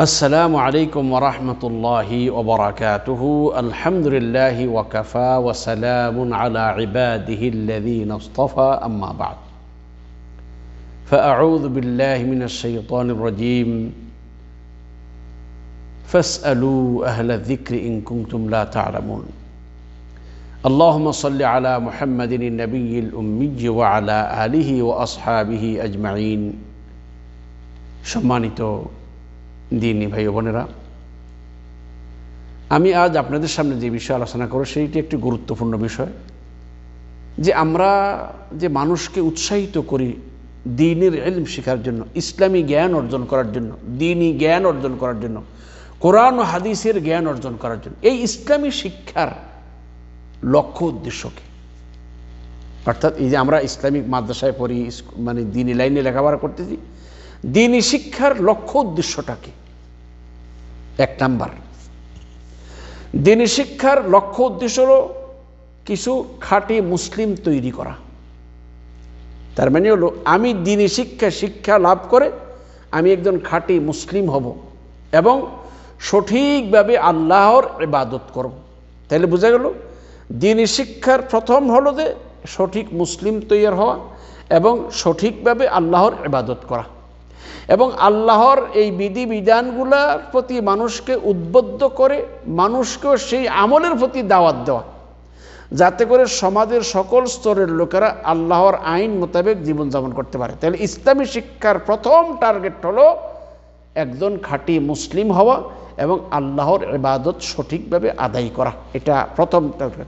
السلام عليكم ورحمة الله وبركاته الحمد لله وكفى وسلام على عباده الذين اصطفى أما بعد فأعوذ بالله من الشيطان الرجيم فاسألوا أهل الذكر إن كنتم لا تعلمون اللهم صل على محمد النبي الأمي وعلى آله وأصحابه أجمعين সম্মানিত দিনী ভাই বোনেরা, আমি আজ আপনাদের সামনে যে বিষয়ে আলোচনা করব, সেইটি একটি গুরুত্বপূর্ণ বিষয়, যে আমরা যে মানুষকে উৎসাহিত করি দিনের এলম শেখার জন্য, ইসলামী জ্ঞান অর্জন করার জন্য দিনই জ্ঞান অর্জন করার জন্য, কোরআন হাদিসের জ্ঞান অর্জন করার জন্য, এই ইসলামী শিক্ষার লক্ষ্য উদ্দেশ্যকে অর্থাৎ এই যে আমরা ইসলামিক মাদ্রাসায় পড়ি মানে দিনী লাইনে লেখাপড়া করতেছি দিনী শিক্ষার লক্ষ্য উদ্দেশ্যটাকে এক নাম্বার। দিনী শিক্ষার লক্ষ্য উদ্দেশ্য হল কিছু খাঁটি মুসলিম তৈরি করা। তার মানে হলো, আমি দিনী শিক্ষা শিক্ষা লাভ করে আমি একজন খাঁটি মুসলিম হব এবং সঠিকভাবে আল্লাহর ইবাদত করব। তাহলে বোঝা গেল, দিনী শিক্ষার প্রথম হলো যে সঠিক মুসলিম তৈরি হওয়া এবং সঠিকভাবে আল্লাহর ইবাদত করা। এবং আল্লাহর এই বিধিবিধানগুলোর প্রতি মানুষকে উদ্বুদ্ধ করে, মানুষকেও সেই আমলের প্রতি দাওয়াত দেওয়া। যাতে করে সমাজের সকল স্তরের লোকেরা আল্লাহর আইন মোতাবেক জীবনযাপন করতে পারে। তাহলে ইসলামী শিক্ষার প্রথম টার্গেট হলো একজন খাঁটি মুসলিম হওয়া এবং আল্লাহর ইবাদত সঠিকভাবে আদায় করা। এটা প্রথম টার্গেট।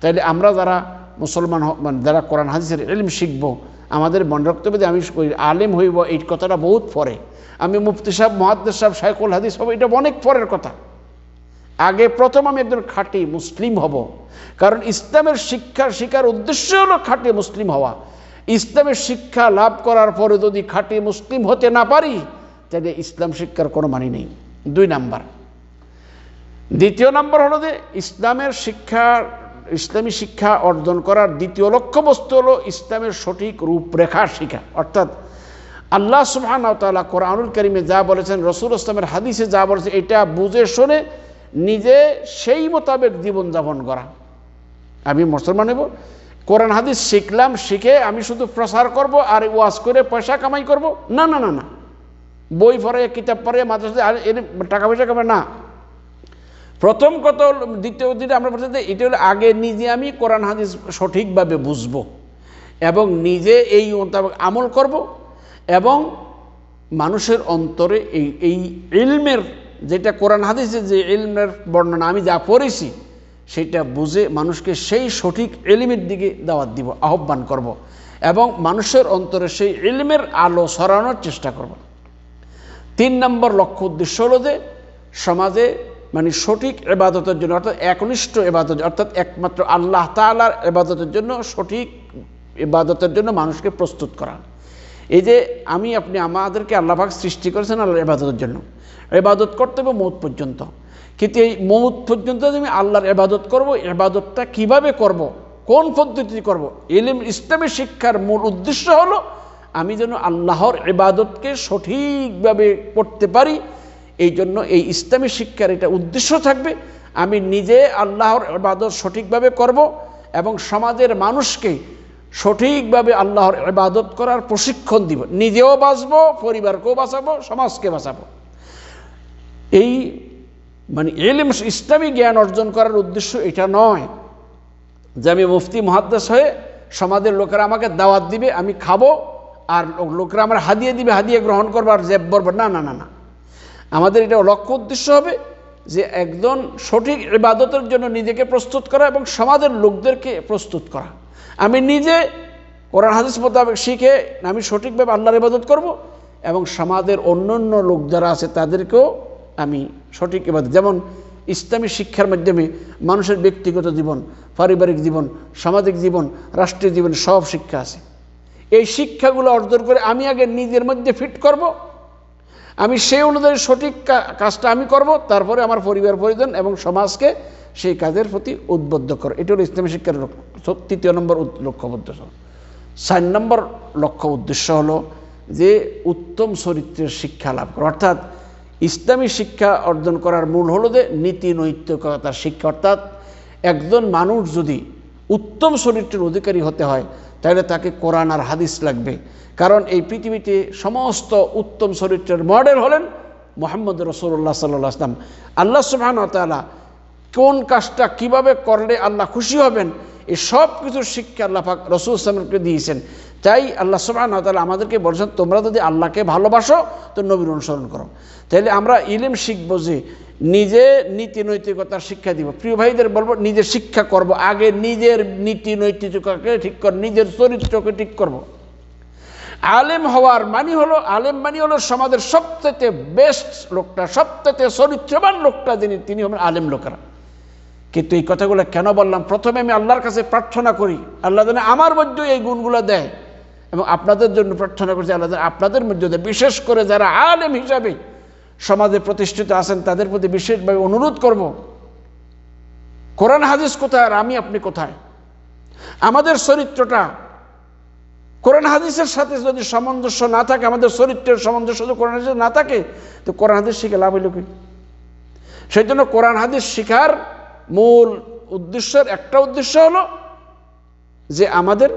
তাইলে আমরা যারা মুসলমান মানে যারা কোরআন, হাদিসের ইলম শিখব, আমাদের মনে রাখতে হবে যে আমি আলেম হইব, এই কথাটা বহুত পরে। আমি মুফতি সাহেব মহাদ্দের সাহেব শাইকুল হাদিস হব, এটা অনেক পরের কথা। আগে প্রথম আমি একজন খাঁটি মুসলিম হব। কারণ ইসলামের শিক্ষার শিকার উদ্দেশ্য হলো খাঁটি মুসলিম হওয়া। ইসলামের শিক্ষা লাভ করার পরে যদি খাঁটি মুসলিম হতে না পারি, তাহলে ইসলাম শিক্ষার কোনো মানি নেই। দুই নাম্বার। দ্বিতীয় নাম্বার হলো যে ইসলামের শিক্ষার ইসলামী শিক্ষা অর্জন করার দ্বিতীয় লক্ষ্যবস্তু হলো ইসলামের সঠিক রূপরেখা শিক্ষা। অর্থাৎ আল্লাহ সুবহান তাল্লাহ কোরআনুল করিমে যা বলেছেন, রসুল ইসলামের হাদিসে যা বলেছে এটা বুঝে শুনে নিজে সেই মোতাবেক জীবনযাপন করা। আমি মুসলমান নেব কোরআন হাদিস শিখলাম, শিখে আমি শুধু প্রসার করব আর ওয়াজ করে পয়সা কামাই করব। না না না না। বই পড়ে, কিতাব পড়ে মাদ্রাসা টাকা পয়সা কামাই না। প্রথম কত, দ্বিতীয় দিনে আমরা বলছি এটা হলো আগে নিজে আমি কোরআন, হাদিস সঠিকভাবে বুঝব এবং নিজে এই মোতাবেক আমল করব এবং মানুষের অন্তরে এই এই ইলমের যেটা কোরআন হাদিসে যে ইলমের বর্ণনা আমি যা পড়েছি, সেটা বুঝে মানুষকে সেই সঠিক এলিমের দিকে দাওয়াত দিব, আহ্বান করব এবং মানুষের অন্তরে সেই ইলমের আলো সরানোর চেষ্টা করব। তিন নম্বর লক্ষ্য উদ্দেশ্য হলো যে সমাজে মানে সঠিক এবাদতের জন্য, অর্থাৎ একনিষ্ঠ এবাদত, অর্থাৎ একমাত্র আল্লাহ তালার এবাদতের জন্য সঠিক এবাদতের জন্য মানুষকে প্রস্তুত করা এই যে আমি, আপনি আমাদেরকে আল্লাহাক সৃষ্টি করেছেন আল্লাহর এবাদতের জন্য এবাদত করতে হবে মৌত পর্যন্ত কিন্তু এই মৌত পর্যন্ত আমি আল্লাহর এবাদত করব, এবাদতটা কীভাবে করব। কোন পদ্ধতি করব। এলিম ইসলামের শিক্ষার মূল উদ্দেশ্য হলো, আমি যেন আল্লাহর এবাদতকে সঠিকভাবে করতে পারি এই জন্য এই ইসলামী শিক্ষার এটা উদ্দেশ্য থাকবে, আমি নিজে আল্লাহর ইবাদত সঠিকভাবে করব এবং সমাজের মানুষকে সঠিকভাবে আল্লাহর ইবাদত করার প্রশিক্ষণ দিব। নিজেও বাঁচব, পরিবারকেও বাঁচাবো, সমাজকে বাঁচাবো। এই মানে এলিম ইসলামী জ্ঞান অর্জন করার উদ্দেশ্য এটা নয় যে আমি মুফতি, মহাদ্দাস হয়ে সমাজের লোকেরা আমাকে দাওয়াত দিবে, আমি খাব আর লোকেরা আমার হাদিয়ে দিবে, হাদিয়ে গ্রহণ করব আর জেব না না না না। আমাদের এটা লক্ষ্য উদ্দেশ্য হবে যে একজন সঠিক ইবাদতের জন্য নিজেকে প্রস্তুত করা এবং সমাজের লোকদেরকে প্রস্তুত করা। আমি নিজে কোরআন হাদিস মোতাবেক শিখে আমি সঠিকভাবে আল্লাহর ইবাদত করব এবং সমাজের অন্য অন্য লোক যারা আছে তাদেরকেও আমি সঠিক ইবাদত যেমন ইসলামী শিক্ষার মাধ্যমে মানুষের ব্যক্তিগত জীবন, পারিবারিক জীবন, সামাজিক জীবন, রাষ্ট্রীয় জীবন সব শিক্ষা আছে। এই শিক্ষাগুলো অর্জন করে আমি আগে নিজের মধ্যে ফিট করব আমি সেই অনুযায়ী সঠিক কাজটা আমি করব, তারপরে আমার পরিবার পরিজন এবং সমাজকে সেই কাজের প্রতি উদ্বুদ্ধ করো। এটা হলো ইসলামী শিক্ষার তৃতীয় নম্বর লক্ষ্য উদ্দেশ্য। চার নম্বর লক্ষ্য উদ্দেশ্য হলো যে উত্তম চরিত্রের শিক্ষা লাভ করা। অর্থাৎ ইসলামী শিক্ষা অর্জন করার মূল হলো যে নীতি নৈতিকতার শিক্ষা। অর্থাৎ একজন মানুষ যদি উত্তম চরিত্রের অধিকারী হতে হয় তাহলে তাকে কোরআন আর হাদিস লাগবে। কারণ এই পৃথিবীতে সমস্ত উত্তম চরিত্রের মডেল হলেন মোহাম্মদ রসুল্লাহ সাল্লাহ আসলাম আল্লাহ সুবাহ তাআলা কোন কাজটা কীভাবে করলে আল্লাহ খুশি হবেন এই সব কিছুর শিক্ষা আল্লাহ পাক রসুল ইসলামকে দিয়েছেন। তাই আল্লাহ সুবহান তাআলা আমাদেরকে বলছেন, তোমরা যদি আল্লাহকে ভালোবাসো, তো নবীর অনুসরণ করো। তাহলে আমরা ইলিম শিখব যে নিজে নীতি নৈতিকতার শিক্ষা দিব। প্রিয় ভাইদের বলব, নিজে শিক্ষা করব, আগে নিজের নীতি নৈতিকতাকে ঠিক কর, নিজের চরিত্রকে ঠিক করব। আলেম হওয়ার মানি হলো, আলেম মানি হলো সমাজের সবথেকে বেস্ট লোকটা সবথেকে চরিত্রবান লোকটা যিনি, তিনি হবেন আলেম লোকেরা। কিন্তু এই কথাগুলো কেন বললাম? প্রথমে আমি আল্লাহর কাছে প্রার্থনা করি, আল্লাহ যেন আমার মধ্যে এই গুণগুলো দেয় এবং আপনাদের জন্য প্রার্থনা করছি, আল্লাহ আপনাদের মধ্যে দেয়। বিশেষ করে যারা আলেম হিসাবে সমাজে প্রতিষ্ঠিত আছেন, তাদের প্রতি বিশেষভাবে অনুরোধ করব, কোরআন হাদিস কোথায় আর আমি, আপনি কোথায়? আমাদের চরিত্রটা, কোরআন হাদিসের সাথে যদি সামঞ্জস্য না থাকে, আমাদের চরিত্রের সামঞ্জস্য যদি কোরআন হাদিস না থাকে, তো কোরআন হাদিস শিখে লাভ হইল কি? সেই জন্য কোরআন হাদিস শিখার মূল উদ্দেশ্যের, একটা উদ্দেশ্য হলো যে আমাদের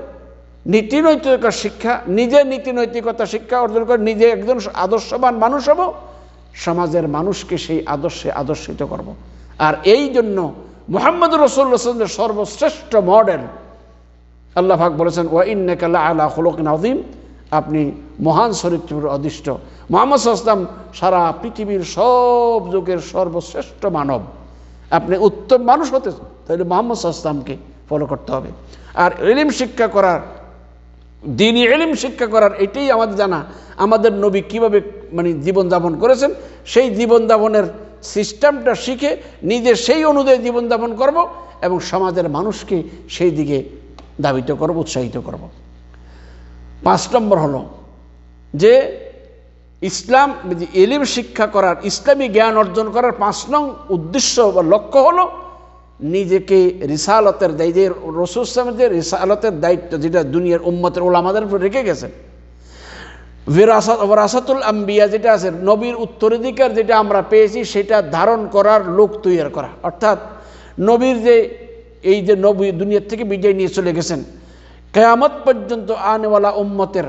নীতি নৈতিকতার শিক্ষা, নিজে নীতি নৈতিকতা শিক্ষা অর্জন করে নিজে একজন আদর্শবান মানুষ হব, সমাজের মানুষকে সেই আদর্শে আদর্শিত করব। আর এই জন্য মোহাম্মদ রসুল্লাহ সর্বশ্রেষ্ঠ মডেল আল্লাহ ভাগ বলেছেন, ওয়া ইন্নাকাল্লা আলা হলক নাজিম আপনি মহান চরিত্রের অদিষ্ট মোহাম্মদ আসলাম সারা পৃথিবীর সব যুগের সর্বশ্রেষ্ঠ মানব আপনি উত্তম মানুষ হতে তাহলে মোহাম্মদ আসলামকে ফলো করতে হবে। আর এলিম শিক্ষা করার দিনই এলিম শিক্ষা করার এটাই আমাদের জানা। আমাদের নবী কীভাবে মানে জীবনযাপন করেছেন, সেই জীবনযাপনের সিস্টেমটা শিখে নিজে সেই অনুযায়ী জীবনযাপন করব এবং সমাজের মানুষকে সেই দিকে দাবিত করব, উৎসাহিত করব। পাঁচ নম্বর হলো যে ইসলাম এলিম শিক্ষা করার, ইসলামী জ্ঞান অর্জন করার পাঁচ নং উদ্দেশ্য বা লক্ষ্য হলো নিজেকে রিসালতের দায়ী যে রসুল ইসলামের যে রিসালতের দায়িত্ব যেটা দুনিয়ার উম্মতের ওলামাদের উপর রেখে গেছেন। রাসাতুল আম্বিয়া যেটা আছে, নবীর উত্তরাধিকার যেটা আমরা পেয়েছি সেটা ধারণ করার লোক তৈরি করা। অর্থাৎ নবীর যে এই যে নবী দুনিয়ার থেকে বিজয় নিয়ে চলে গেছেন, কেয়ামত পর্যন্ত আনেওয়ালা উম্মতের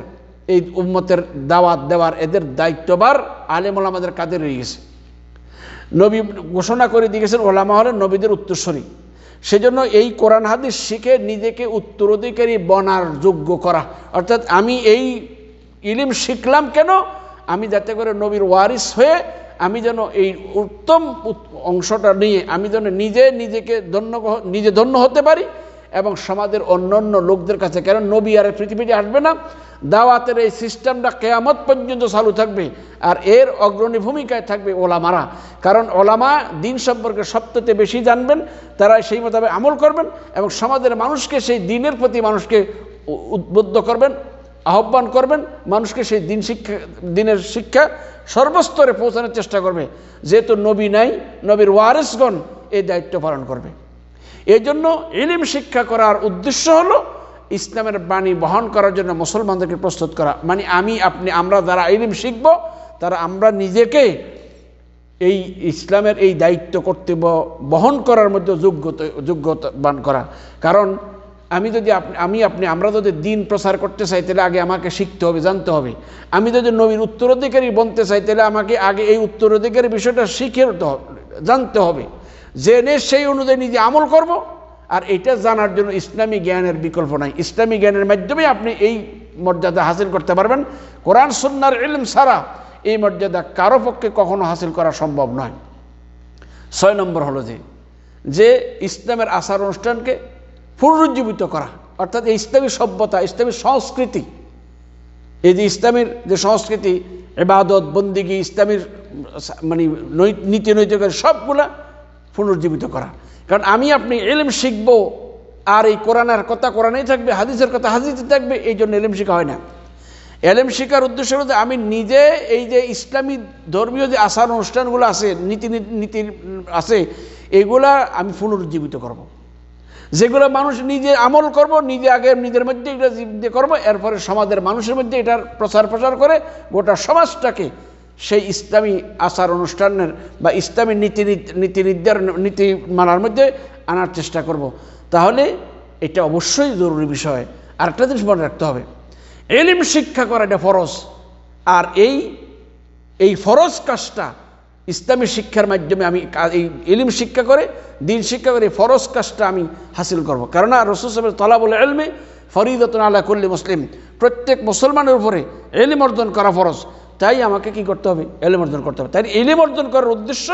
এই উম্মতের দাওয়াত দেওয়ার এদের দায়িত্ববার আলেমুল আমাদের কাঁধে রয়ে গেছে। নবী ঘোষণা করে দিয়ে গেছেন, ওলামা হলেন নবীদের উত্তরস্বরী সেজন্য এই কোরআন হাদিস শিখে নিজেকে উত্তরাধিকারী বনার যোগ্য করা। অর্থাৎ আমি এই ইলিম শিখলাম কেন? আমি যাতে করে নবীর ওয়ারিস হয়ে আমি যেন এই উত্তম অংশটা নিয়ে আমি যেন নিজে নিজেকে ধন্য নিজে ধন্য হতে পারি এবং সমাজের অন্য অন্য লোকদের কাছে কেন নবী আর পৃথিবীতে আসবে না? দাওয়াতের এই সিস্টেমটা কেয়ামত পর্যন্ত চালু থাকবে আর এর অগ্রণী ভূমিকায় থাকবে ওলামারা। কারণ ওলামা দিন সম্পর্কে সবথেকে বেশি জানবেন তারা সেই মোতাবেক আমল করবেন এবং সমাজের মানুষকে সেই দিনের প্রতি মানুষকে উদ্বুদ্ধ করবেন, আহ্বান করবেন, মানুষকে সেই দিন শিক্ষা, দিনের শিক্ষা সর্বস্তরে পৌঁছানোর চেষ্টা করবে। যেহেতু নবী নাই, নবীর ওয়ারেসগণ এই দায়িত্ব পালন করবে। এই জন্য ইলিম শিক্ষা করার উদ্দেশ্য হলো ইসলামের বাণী বহন করার জন্য মুসলমানদেরকে প্রস্তুত করা। মানে আমি, আপনি, আমরা যারা ইলিম শিখব, তারা আমরা নিজেকে এই ইসলামের এই দায়িত্ব কর্তব্য বহন করার মধ্যে যোগ্যতা যোগ্যতাবান করা। কারণ আমি যদি আপনি, আমি, আপনি, আমরা যদি দিন প্রচার করতে চাই, তাহলে আগে আমাকে শিখতে হবে, জানতে হবে। আমি যদি নবীর উত্তরাধিকারী বনতে চাই, তাহলে আমাকে আগে এই উত্তরাধিকারী বিষয়টা শিখে জানতে হবে। জেনে সেই অনুযায়ী নিজে আমল করব। আর এটা জানার জন্য ইসলামী জ্ঞানের বিকল্প নাই। ইসলামী জ্ঞানের মাধ্যমে আপনি এই মর্যাদা হাসিল করতে পারবেন। কোরআন সন্ন্যার ইলম ছাড়া এই মর্যাদা কারও পক্ষে কখনো হাসিল করা সম্ভব নয়। ছয় নম্বর হলো যে যে ইসলামের আচার অনুষ্ঠানকে পুনরুজ্জীবিত করা, অর্থাৎ এই ইসলামী সভ্যতা, ইসলামী সংস্কৃতি, এই যে ইসলামের যে সংস্কৃতি এবাদত বন্দিগি, ইসলামীর মানে নীতি নৈতিক সবগুলা পুনর্জীবিত করা। কারণ আমি আপনি এলেম শিখব, আর এই কোরআনের কথা কোরআনেই থাকবে, হাদিসের কথা হাদিসে থাকবে, এই জন্য এলেম শেখা হয় না এলেম শিকার উদ্দেশ্য হলো আমি নিজে এই যে ইসলামী ধর্মীয় যে আচার অনুষ্ঠানগুলো আছে, নীতি নীতি আছে, এগুলা আমি পুনরুজ্জীবিত করব। যেগুলো মানুষ নিজে আমল করব, নিজে আগে নিজের মধ্যে এটা করব, এরপরে সমাজের মানুষের মধ্যে এটার প্রচার প্রচার করে গোটা সমাজটাকে সেই ইসলামী আচার অনুষ্ঠানের বা ইসলামী নীতি নীতি নির্ধারণ, নীতি মানার মধ্যে আনার চেষ্টা করব। তাহলে এটা অবশ্যই জরুরি বিষয়। আর একটা জিনিস মনে রাখতে হবে। এলিম শিক্ষা করা এটা ফরজ। আর এই এই ফরজ কাজটা ইসলামী শিক্ষার মাধ্যমে আমি এই এলিম শিক্ষা করে, দিন শিক্ষা করে ফরজ কাজটা আমি হাসিল করব। কারণ রসুল সাহেব তলা বলে এলমে ফরিদতন আল্লাহ করলে মুসলিম। প্রত্যেক মুসলমানের উপরে এলিম অর্জন করা ফরজ। তাই আমাকে কি করতে হবে? এলিম অর্জন করতে হবে। তাই এলিম অর্জন করার উদ্দেশ্য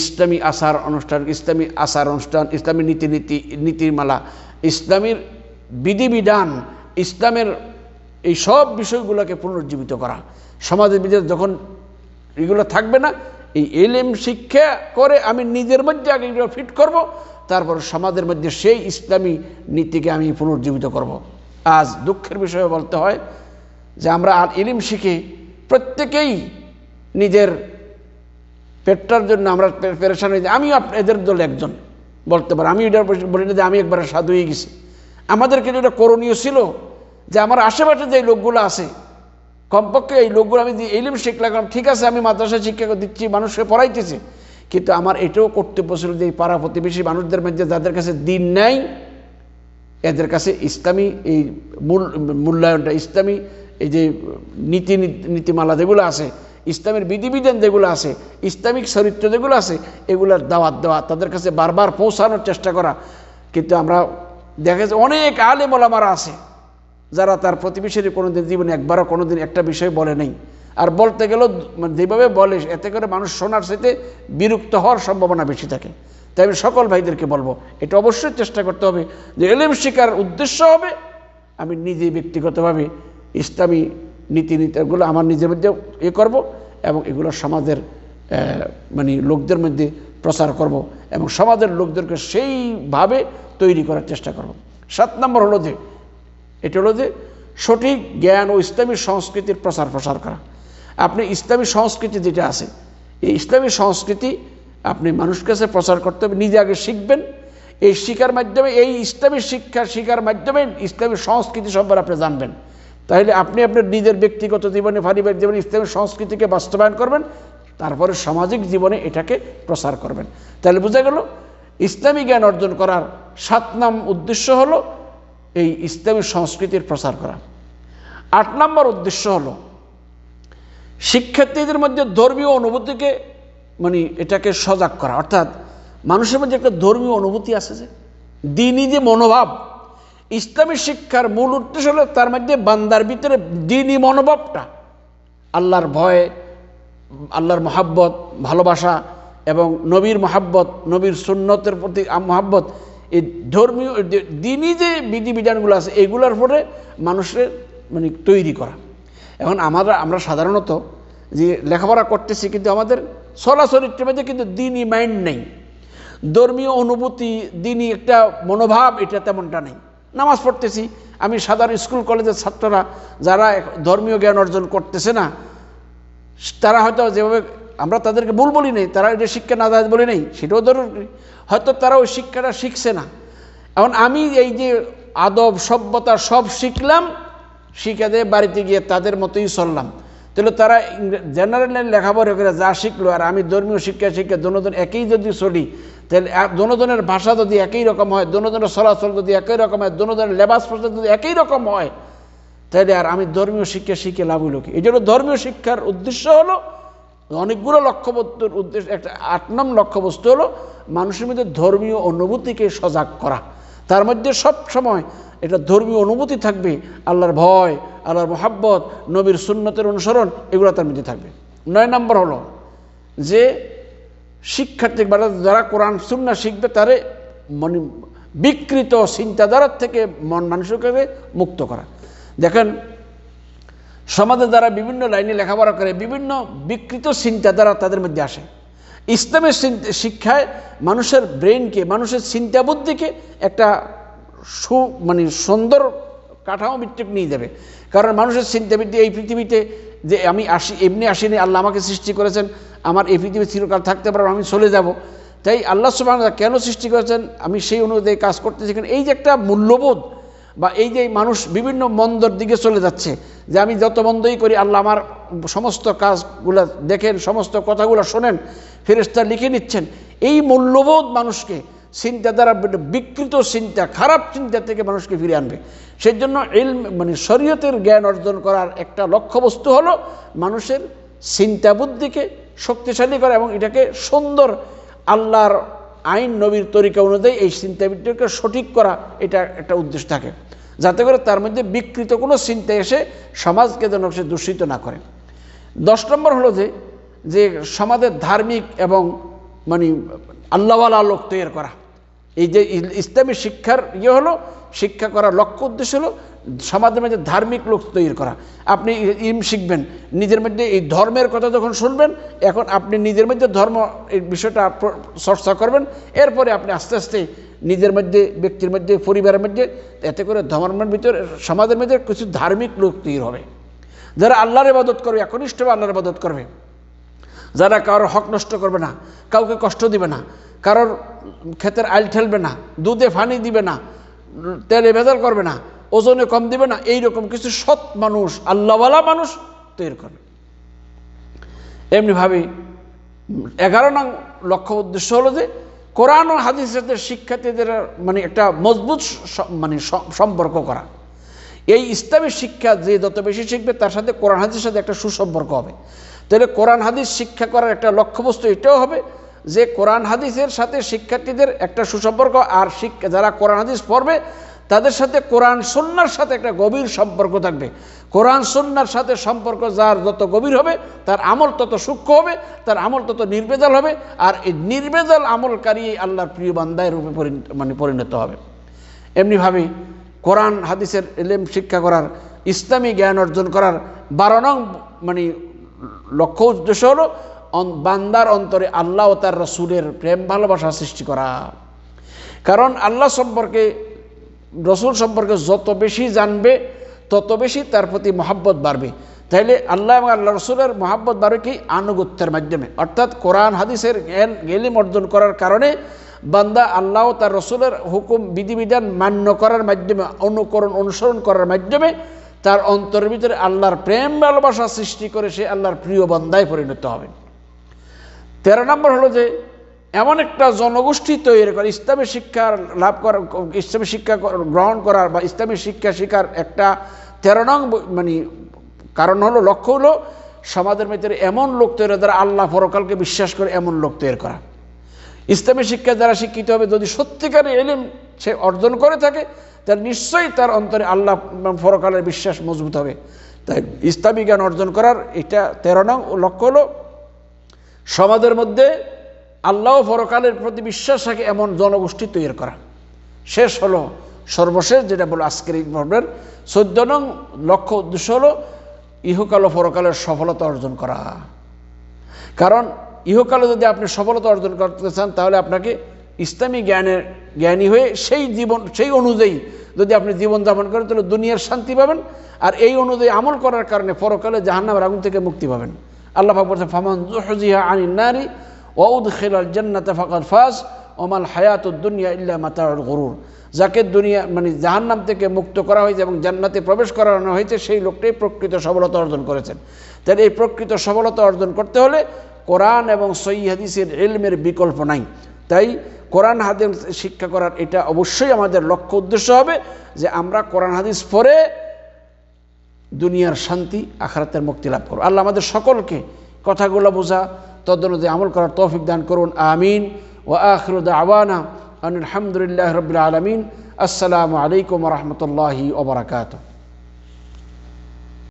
ইসলামী আচার অনুষ্ঠান, ইসলামী আচার অনুষ্ঠান, ইসলামী নীতি নীতি, নীতিমালা, ইসলামীর বিধিবিধান, ইসলামের এই সব বিষয়গুলোকে পুনর্জীবিত করা। সমাজের ভিতরে যখন এগুলো থাকবে না, এই এলেম শিক্ষা করে আমি নিজের মধ্যে আগে এগুলো ফিট করব, তারপর সমাজের মধ্যে সেই ইসলামী নীতিকে আমি পুনর্জীবিত করব। আজ দুঃখের বিষয়ে বলতে হয় যে আমরা আর ইলিম শিখে, প্রত্যেকেই নিজের পেটটার জন্য আমরা পেরেশান হয়ে আমিও এদের দল একজন, বলতে পারি। আমি এটা বলি না যে আমি একবার সাধু হয়ে গেছি। আমাদের কিন্তু এটা করণীয় ছিল যে আমার আশেপাশে যে লোকগুলো আছে, কমপক্ষে এই লোকগুলো আমি এলিম শিখলাম, ঠিক আছে, আমি মাদ্রাসা শিক্ষা দিচ্ছি, মানুষকে পড়াইতেছি। কিন্তু আমার এটাও কর্তব্য ছিল যে এই পাড়া প্রতিবেশী মানুষদের মধ্যে যাদের কাছে দিন নেই এদের কাছে ইসলামী এই মূল, মূল্যায়নটা ইসলামী, এই যে নীতি, নীতিমালা যেগুলো আছে, ইসলামের বিধিবিধান যেগুলো আছে, ইসলামিক চরিত্র যেগুলো আছে, এগুলোর দাওয়াত দেওয়া, তাদের কাছে বারবার পৌঁছানোর চেষ্টা করা। কিন্তু আমরা দেখা যাচ্ছে অনেক আলেম ওলামারা আছে, যারা তার প্রতিবেশীর কোনোদিন জীবনে একবারও কোনোদিন একটা বিষয় বলে নেই। আর বলতে গেলেও যেভাবে বলে, এতে করে মানুষ শোনার সাথে বিরক্ত হওয়ার সম্ভাবনা বেশি থাকে। তাই আমি সকল ভাইদেরকে বলব, এটা অবশ্যই চেষ্টা করতে হবে যে এলেম শিকার উদ্দেশ্য হবে, আমি নিজে ব্যক্তিগতভাবে ইসলামী নীতি নীতিগুলো আমার নিজের মধ্যে এ করব এবং এগুলো সমাজের মানে লোকদের মধ্যে প্রচার করব এবং সমাজের লোকদেরকে সেইভাবে তৈরি করার চেষ্টা করব। সাত নম্বর হলো যে, এটা হলো যে সঠিক জ্ঞান ও ইসলামী সংস্কৃতির প্রচার প্রসার করা। আপনি ইসলামী সংস্কৃতি যেটা আছে, এই ইসলামী সংস্কৃতি আপনি মানুষের কাছে প্রচার করতে হবে, নিজে আগে শিখবেন। এই শিকার মাধ্যমে, এই ইসলামী শিক্ষা শিকার মাধ্যমে ইসলামী সংস্কৃতি সম্পর্কে আপনি জানবেন। তাহলে আপনি আপনার নিজের ব্যক্তিগত জীবনে, পারিবারিক জীবনে ইসলামী সংস্কৃতিকে বাস্তবায়ন করবেন, তারপরে সামাজিক জীবনে এটাকে প্রসার করবেন। তাহলে বোঝা গেল, ইসলামী জ্ঞান অর্জন করার সাত নাম উদ্দেশ্য হলো এই ইসলামী সংস্কৃতির প্রসার করা। আট নম্বর উদ্দেশ্য হলো, শিক্ষার্থীদের মধ্যে ধর্মীয় অনুভূতিকে মানে এটাকে সজাগ করা। অর্থাৎ মানুষের মধ্যে একটা ধর্মীয় অনুভূতি আছে যে, দিনই যে মনোভাব, ইসলামী শিক্ষার মূল উদ্দেশ্য হলো তার মধ্যে বান্দার ভিতরে দিনই মনোভাবটা, আল্লাহর ভয়, আল্লাহর মহাব্বত, ভালোবাসা এবং নবীর মহাব্বত, নবীর সুন্নতের প্রতি মহাব্বত, এই ধর্মীয় দিনই যে বিধিবিধানগুলো আছে, এগুলোর পরে মানুষের মানে তৈরি করা। এখন আমরা আমরা সাধারণত যে লেখাপড়া করতেছি, কিন্তু আমাদের চলাচরিত্রের মধ্যে কিন্তু দিনই মাইন্ড নেই। ধর্মীয় অনুভূতি, দিনই একটা মনোভাব, এটা তেমনটা নেই। নামাজ পড়তেছি, আমি সাধারণ স্কুল কলেজের ছাত্ররা যারা ধর্মীয় জ্ঞান অর্জন করতেছে না, তারা হয়তো যেভাবে আমরা তাদেরকে ভুল বলি নেই, তারা এটা শিক্ষা না দেয় বলি নেই, সেটাও ধরুন, হয়তো তারা ওই শিক্ষাটা শিখছে না। এখন আমি এই যে আদব, সভ্যতা সব শিখলাম, শিখে দিয়ে বাড়িতে গিয়ে তাদের মতোই চললাম। তাহলে তারা জেনারেল লেখাপড়া করে যা শিখলো, আর আমি ধর্মীয় শিক্ষা শিক্ষা দনোজন একই যদি চলি, তাহলে দনোজনের ভাষা যদি একই রকম হয় দনোজনের চলাচল যদি একই রকম হয় দনোজনের লেবাস পোশাক যদি একই রকম হয়, তাহলে আর আমি ধর্মীয় শিক্ষা শিখে লাভ হইল কি? এই জন্য ধর্মীয় শিক্ষার উদ্দেশ্য হলো, অনেকগুলো লক্ষ্যবস্তুর উদ্দেশ্য, একটা আট নম লক্ষ্যবস্তু হলো, মানুষের মধ্যে ধর্মীয় অনুভূতিকে সজাগ করা। তার মধ্যে সব সময় এটা ধর্মীয় অনুভূতি থাকবে, আল্লাহর ভয়, আল্লাহর মোহাব্বত, নবীর সুন্নতের অনুসরণ, এগুলো তার মধ্যে থাকবে। নয় নম্বর হলো যে শিক্ষার্থী বা যারা কোরআন সুন্না শিখবে, তারে মানে বিকৃত চিন্তাধারার থেকে মন মানুষকে মুক্ত করা। দেখেন সমাজে যারা বিভিন্ন লাইনে লেখাপড়া করে বিভিন্ন বিকৃত চিন্তাধারা তাদের মধ্যে আসে। ইসলামের শিক্ষায় মানুষের ব্রেনকে মানুষের চিন্তা বুদ্ধিকে একটা সু মানে সুন্দর কাঠামো ভিত্তিক নিয়ে যাবে। কারণ মানুষের চিন্তাবৃত্তি এই পৃথিবীতে যে আমি আসি, এমনি আসিনি, আল্লাহ আমাকে সৃষ্টি করেছেন, আমার এই পৃথিবী চিরকাল থাকতে পারব, আমি চলে যাব। তাই আল্লাহ সুবাহ কেন সৃষ্টি করেছেন? আমি সেই অনুযায়ী কাজ করতে শিখেন। এই যে একটা মূল্যবোধ বা এই যে মানুষ বিভিন্ন মন্দর দিকে চলে যাচ্ছে, যে আমি যত মন্দই করি, আল্লাহ আমার সমস্ত কাজগুলো দেখেন, সমস্ত কথাগুলো শোনেন ফেরেস্তা লিখে নিচ্ছেন। এই মূল্যবোধ মানুষকে চিন্তা দ্বারা বিকৃত চিন্তা, খারাপ চিন্তা থেকে মানুষকে ফিরে আনবে। সেই জন্য এল মানে শরীয়তের জ্ঞান অর্জন করার একটা লক্ষ্যবস্তু হলো মানুষের চিন্তা বুদ্ধিকে শক্তিশালী করা এবং এটাকে সুন্দর আল্লাহর আইন নবীর তরিকা অনুযায়ী এই চিন্তাবিদ্যাকে সঠিক করা, এটা একটা উদ্দেশ্য থাকে। যাতে করে তার মধ্যে বিকৃত কোনো চিন্তা এসে সমাজকে যেন সে দূষিত না করে। দশ নম্বর হলো যে যে সমাজের ধার্মিক এবং মানে আল্লাহওয়ালা লোক তৈরি করা। এই যে ইসলামী শিক্ষার ইয়ে হলো, শিক্ষা করার লক্ষ্য উদ্দেশ্য হলো সমাজের মধ্যে ধার্মিক লোক তৈরি করা। আপনি ইম শিখবেন, নিজের মধ্যে এই ধর্মের কথা যখন শুনবেন, এখন আপনি নিজের মধ্যে ধর্ম এই বিষয়টা চর্চা করবেন, এরপরে আপনি আস্তে আস্তে নিজের মধ্যে, ব্যক্তির মধ্যে, পরিবারের মধ্যে, এতে করে ধর্মের ভিতরে, সমাজের মধ্যে কিছু ধার্মিক লোক তৈরি হবে। যারা আল্লাহর ইবাদত করবে একনিষ্ঠভাবে আল্লাহর ইবাদত করবে। যারা কারোর হক নষ্ট করবে না, কাউকে কষ্ট দিবে না, কারোর ক্ষেতের আইল ঠেলবে না, দুধে ফানি দিবে না, তেলে ভেজাল করবে না, ওজনে কম দিবে না, এইরকম কিছু সৎ মানুষ, আল্লাহওয়ালা মানুষ তৈরি করবে। এমনিভাবে এগারো নং লক্ষ্য উদ্দেশ্য হলো যে, কোরআন ও হাদিসের শিক্ষার্থীদের মানে একটা মজবুত মানে সম্পর্ক করা। এই ইসলামী শিক্ষা যে যত বেশি শিখবে, তার সাথে কোরআন হাদিসের সাথে একটা সুসম্পর্ক হবে। তাহলে কোরআন হাদিস শিক্ষা করার একটা লক্ষ্যবস্তু এটাও হবে যে কোরআন হাদিসের সাথে শিক্ষার্থীদের একটা সুসম্পর্ক আর শিক্ষা যারা কোরআন হাদিস পড়বে, তাদের সাথে কোরআন সন্ন্যার সাথে একটা গভীর সম্পর্ক থাকবে। কোরআন সন্ন্যার সাথে সম্পর্ক যার যত গভীর হবে, তার আমল তত সূক্ষ্ম হবে, তার আমল তত নির্বেজাল হবে, আর এই নির্বেজাল আমলকারী আল্লাহর প্রিয় বান্দায় রূপে মানে পরিণত হবে। এমনিভাবে কোরআন হাদিসের এলেম শিক্ষা করার, ইসলামী জ্ঞান অর্জন করার বারো নং মানে লক্ষ্য উদ্দেশ্য হলো বান্দার অন্তরে আল্লাহ ও তার রসুলের প্রেম, ভালোবাসা সৃষ্টি করা। কারণ আল্লাহ সম্পর্কে, রসুল সম্পর্কে যত বেশি জানবে, তত বেশি তার প্রতি মহাব্বত বাড়বে। তাইলে আল্লাহ এবং আল্লাহ রসুলের মহাব্বত বাড়বে কি? আনুগত্যের মাধ্যমে। অর্থাৎ কোরআন, হাদিসের জ্ঞান গেলিম অর্জন করার কারণে বান্দা আল্লাহ তার রসুলের হুকুম, বিধিবিধান মান্য করার মাধ্যমে, অনুকরণ, অনুসরণ করার মাধ্যমে তার অন্তরের ভিতরে আল্লাহর প্রেম ভালোবাসা সৃষ্টি করে সে আল্লাহর প্রিয় বান্দায় পরিণত হবে। তেরো নম্বর হলো যে, এমন একটা জনগোষ্ঠী তৈরি করে, ইসলামী শিক্ষা লাভ করার ইসলামী শিক্ষা গ্রহণ করার বা ইসলামী শিক্ষা শিকার একটা তেরো নং মানে কারণ হলো, লক্ষ্য হলো সমাজের ভিতরে এমন লোক তৈরি যারা আল্লাহ পরকালকে বিশ্বাস করে এমন লোক তৈরি করা। ইসলামী শিক্ষা যারা শিক্ষিত হবে যদি সত্যিকারে এলিম সে অর্জন করে থাকে তাহলে নিশ্চয়ই তার অন্তরে আল্লাহ পরকালের বিশ্বাস মজবুত হবে। তাই ইসলামী জ্ঞান অর্জন করার এটা তেরো নং লক্ষ্য হলো, সমাজের মধ্যে আল্লাহ পরকালের প্রতি বিশ্বাস থাকে এমন জনগোষ্ঠী তৈরি করা। শেষ হলো সর্বশেষ, যেটা বলো আজকের এই পর্বের চোদ্দ নং লক্ষ্য উদ্দেশ্য হলো ইহকাল ও পরকালের সফলতা অর্জন করা। কারণ ইহকালে যদি আপনি সফলতা অর্জন করতে চান, তাহলে আপনাকে ইসলামী জ্ঞানের জ্ঞানী হয়ে সেই জীবন, সেই অনুযায়ী যদি আপনি জীবনযাপন করেন, তাহলে দুনিয়ার শান্তি পাবেন। আর এই অনুযায়ী আমল করার কারণে পরকালে জাহান্নামের আগুন থেকে মুক্তি পাবেন। আল্লাহ পাক বলছেন, ফামান জুহজিহা আনিন নারী ওউদ খেলাল জান্নাতে ফাকাদ ফাজ ওমাল হায়াত দুনিয়া ইল্লা মাতাউল গরুর। যাকে দুনিয়া মানে জাহান্নাম থেকে মুক্ত করা হয়েছে এবং জান্নাতে প্রবেশ করানো হয়েছে, সেই লোকটাই প্রকৃত সফলতা অর্জন করেছেন। তাহলে এই প্রকৃত সফলতা অর্জন করতে হলে কোরআন এবং সই হাদিসের এলমের বিকল্প নাই। তাই কোরআন হাদিস শিক্ষা করার এটা অবশ্যই আমাদের লক্ষ্য উদ্দেশ্য হবে যে আমরা কোরআন হাদিস পড়ে দুনিয়ার শান্তি, আখারাতের মুক্তি লাভ করব। আল্লাহ আমাদের সকলকে কথাগুলো বোঝা, তদনুযায়ী আমল করার তৌফিক দান করুন। আমিন। ও আখরুদ আওয়ানা আলহামদুলিল্লাহ রবিল আলমিন। আসসালামু আলাইকুম রহমতুল্লাহি ওবরাকাতু